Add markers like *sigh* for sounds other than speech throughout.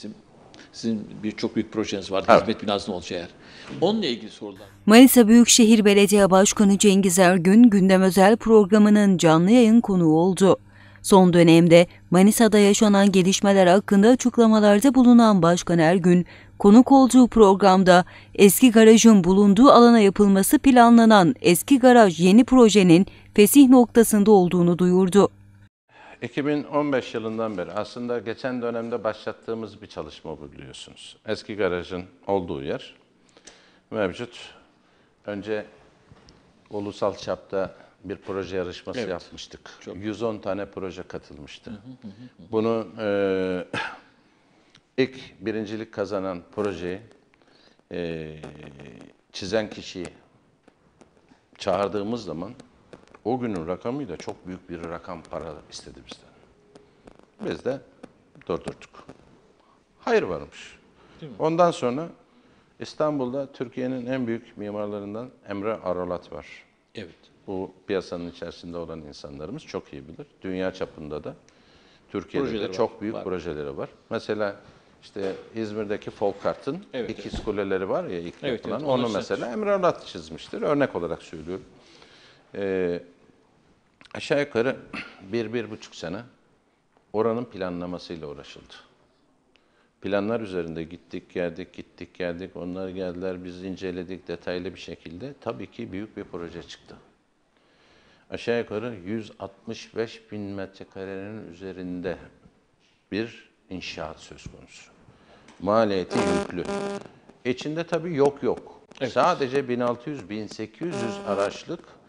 bizim sizin bir çok büyük projeniz var. Evet. Hizmet binasının olacağı yer. Onunla ilgili sorular. Manisa Büyükşehir Belediye Başkanı Cengiz Ergün gündem özel programının canlı yayın konuğu oldu. Son dönemde Manisa'da yaşanan gelişmeler hakkında açıklamalarda bulunan Başkan Ergün, konuk olduğu programda eski garajın bulunduğu alana yapılması planlanan eski garaj yeni projenin fesih noktasında olduğunu duyurdu. 2015 yılından beri aslında geçen dönemde başlattığımız bir çalışma bu biliyorsunuz. Eski garajın olduğu yer mevcut. Önce ulusal çapta bir proje yarışması Evet. yapmıştık. Çok 110 tane proje katılmıştı. Bunu e, *coughs* ilk birincilik kazanan projeyi e, çizen kişiyi çağırdığımız zaman o günün rakamıyla çok büyük bir rakam para istedi bizden. Biz de durdurduk. Hayır varmış. Ondan sonra İstanbul'da Türkiye'nin en büyük mimarlarından Emre Aralat var. Evet. Bu piyasanın içerisinde olan insanlarımız çok iyi bilir. Dünya çapında da Türkiye'de Projeleri de var, çok büyük var. projeleri var. Mesela işte İzmir'deki Folkart'ın Evet, ikiz kuleleri var ya ilk Evet, yapılan. evet, onu onu mesela Emre Aralat çizmiştir. Örnek olarak söylüyorum. Ee, aşağı yukarı bir, bir buçuk sene oranın planlamasıyla uğraşıldı. Planlar üzerinde gittik, geldik, gittik, geldik. Onlar geldiler, biz inceledik detaylı bir şekilde. Tabii ki büyük bir proje çıktı. Aşağı yukarı 165 bin metrekarenin üzerinde bir inşaat söz konusu. Maliyeti yüklü. İçinde tabii yok yok. Sadece 1600-1800 araçlık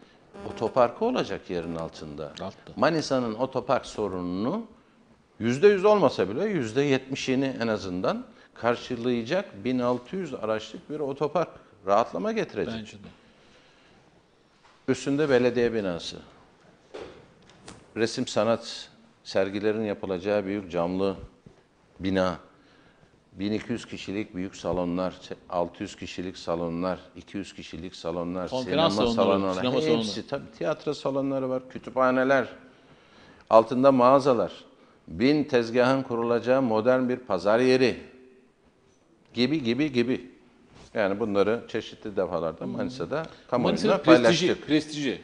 otoparkı olacak yerin altında. Altta. Manisa'nın otopark sorununu %100 olmasa bile %70'ini en azından karşılayacak 1600 araçlık bir otopark rahatlama getirecek. Bence de. Üstünde belediye binası. Resim sanat sergilerin yapılacağı büyük camlı bina. 1200 kişilik büyük salonlar, 600 kişilik salonlar, 200 kişilik salonlar, Konferans sinema salonları, sinema hepsi salonları. tabii tiyatro salonları var, kütüphaneler, altında mağazalar, bin tezgahın kurulacağı modern bir pazar yeri gibi gibi gibi. Yani bunları çeşitli defalarda Manisa'da kamuoyuna Manisa'nın prestiji, paylaştık. prestiji.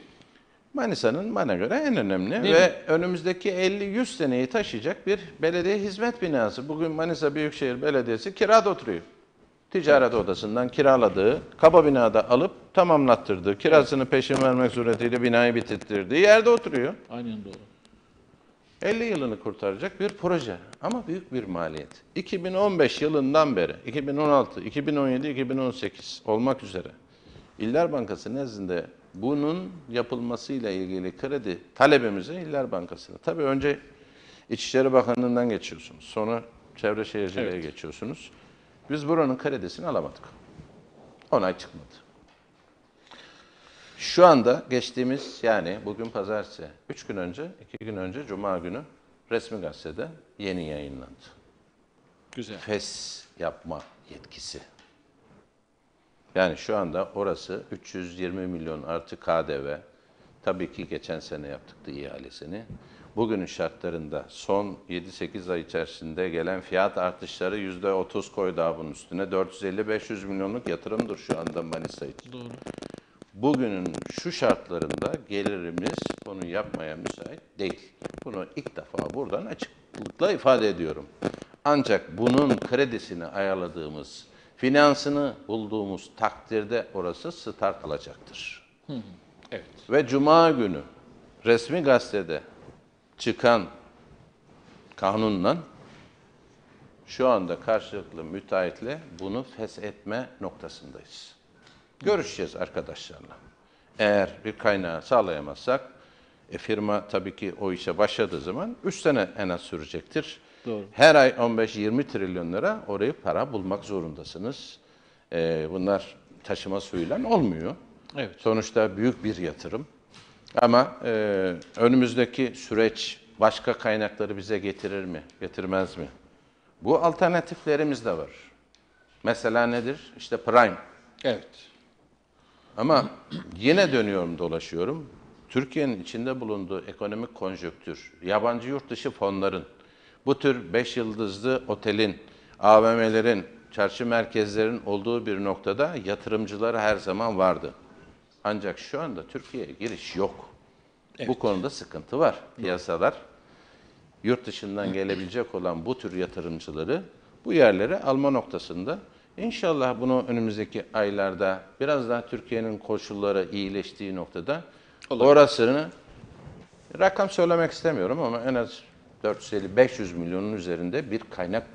Manisa'nın bana göre en önemli Değil ve mi? önümüzdeki 50-100 seneyi taşıyacak bir belediye hizmet binası. Bugün Manisa Büyükşehir Belediyesi kirada oturuyor. Ticaret odasından kiraladığı, kaba binada alıp tamamlattırdığı, kirasını peşin vermek suretiyle binayı bitirttirdiği yerde oturuyor. Aynen doğru. 50 yılını kurtaracak bir proje ama büyük bir maliyet. 2015 yılından beri 2016, 2017, 2018 olmak üzere İller Bankası nezdinde bunun yapılmasıyla ilgili kredi talebimizi İller Bankası'na. Tabii önce İçişleri Bakanlığı'ndan geçiyorsunuz. Sonra Çevre Şehirciliğe Evet. geçiyorsunuz. Biz buranın kredisini alamadık. Onay çıkmadı. Şu anda geçtiğimiz yani bugün pazartesi, 3 gün önce, 2 gün önce Cuma günü resmi gazetede yeni yayınlandı. Güzel. FES yapma yetkisi. Yani şu anda orası 320 milyon artı KDV. Tabii ki geçen sene yaptık da ihalesini. Bugünün şartlarında son 7-8 ay içerisinde gelen fiyat artışları %30 koy daha bunun üstüne. 450-500 milyonluk yatırımdır şu anda Manisa için. Doğru. Bugünün şu şartlarında gelirimiz bunu yapmaya müsait değil. Bunu ilk defa buradan açıklıkla ifade ediyorum. Ancak bunun kredisini ayarladığımız, finansını bulduğumuz takdirde orası start alacaktır. Evet. Ve Cuma günü resmi gazetede çıkan kanunla şu anda karşılıklı müteahhitle bunu feshetme noktasındayız. Görüşeceğiz arkadaşlarla. Eğer bir kaynağı sağlayamazsak, e, firma tabii ki o işe başladığı zaman 3 sene en az sürecektir. Doğru. Her ay 15-20 trilyon lira orayı para bulmak zorundasınız. E, bunlar taşıma suyuyla olmuyor. Evet. Sonuçta büyük bir yatırım. Ama e, önümüzdeki süreç başka kaynakları bize getirir mi, getirmez mi? Bu alternatiflerimiz de var. Mesela nedir? İşte Prime. Evet. Ama yine dönüyorum dolaşıyorum. Türkiye'nin içinde bulunduğu ekonomik konjonktür, yabancı yurt dışı fonların, bu tür 5 yıldızlı otelin AVM'lerin, çarşı merkezlerin olduğu bir noktada yatırımcıları her zaman vardı. Ancak şu anda Türkiye'ye giriş yok. Bu konuda sıkıntı var. Piyasalar yurt dışından gelebilecek olan bu tür yatırımcıları bu yerlere alma noktasında İnşallah bunu önümüzdeki aylarda biraz daha Türkiye'nin koşulları iyileştiği noktada orasını rakam söylemek istemiyorum ama en az 450-500 milyonun üzerinde bir kaynak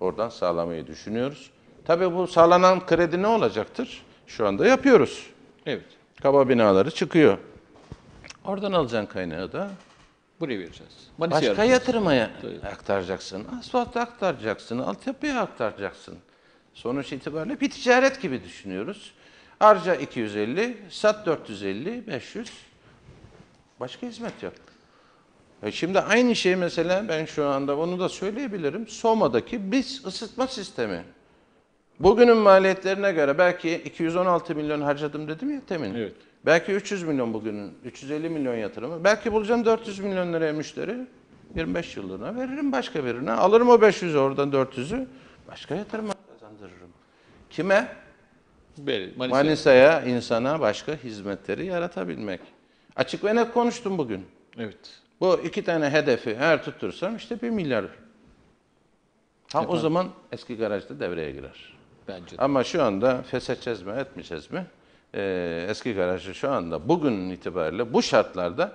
oradan sağlamayı düşünüyoruz. Tabii bu sağlanan kredi ne olacaktır? Şu anda yapıyoruz. Evet. Kaba binaları çıkıyor. Oradan alacağın kaynağı da Buraya vereceğiz. Manisa'ya Başka vereceğiz. yatırıma aktaracaksın. Asfalt aktaracaksın, altyapıya aktaracaksın. Sonuç itibariyle bir ticaret gibi düşünüyoruz. Harca 250, sat 450, 500. Başka hizmet yok. E şimdi aynı şey mesela ben şu anda onu da söyleyebilirim. Soma'daki biz ısıtma sistemi. Bugünün maliyetlerine göre belki 216 milyon harcadım dedim ya temin. Evet. Belki 300 milyon bugünün, 350 milyon yatırımı. Belki bulacağım 400 milyon liraya müşteri. 25 yıllığına veririm başka birine. Alırım o 500'ü oradan 400'ü. Başka yatırıma kazandırırım. Kime? Manisa'ya. Manisa'ya, insana başka hizmetleri yaratabilmek. Açık ve net konuştum bugün. Evet. Bu iki tane hedefi eğer tuttursam işte bir milyar. Ha o zaman eski garajda devreye girer. Bence de. Ama şu anda feshedeceğiz mi, etmeyeceğiz mi? Ee, eski garajı şu anda bugünün itibariyle bu şartlarda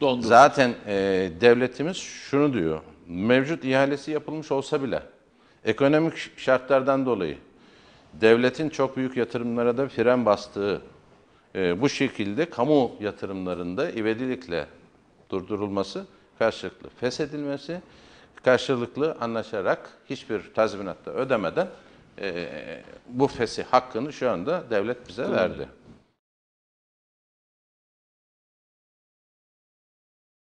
Dondu. zaten e, devletimiz şunu diyor. Mevcut ihalesi yapılmış olsa bile ekonomik şartlardan dolayı devletin çok büyük yatırımlara da fren bastığı e, bu şekilde kamu yatırımlarında ivedilikle durdurulması, karşılıklı feshedilmesi, karşılıklı anlaşarak hiçbir tazminatta ödemeden e, bu fesi hakkını şu anda devlet bize verdi.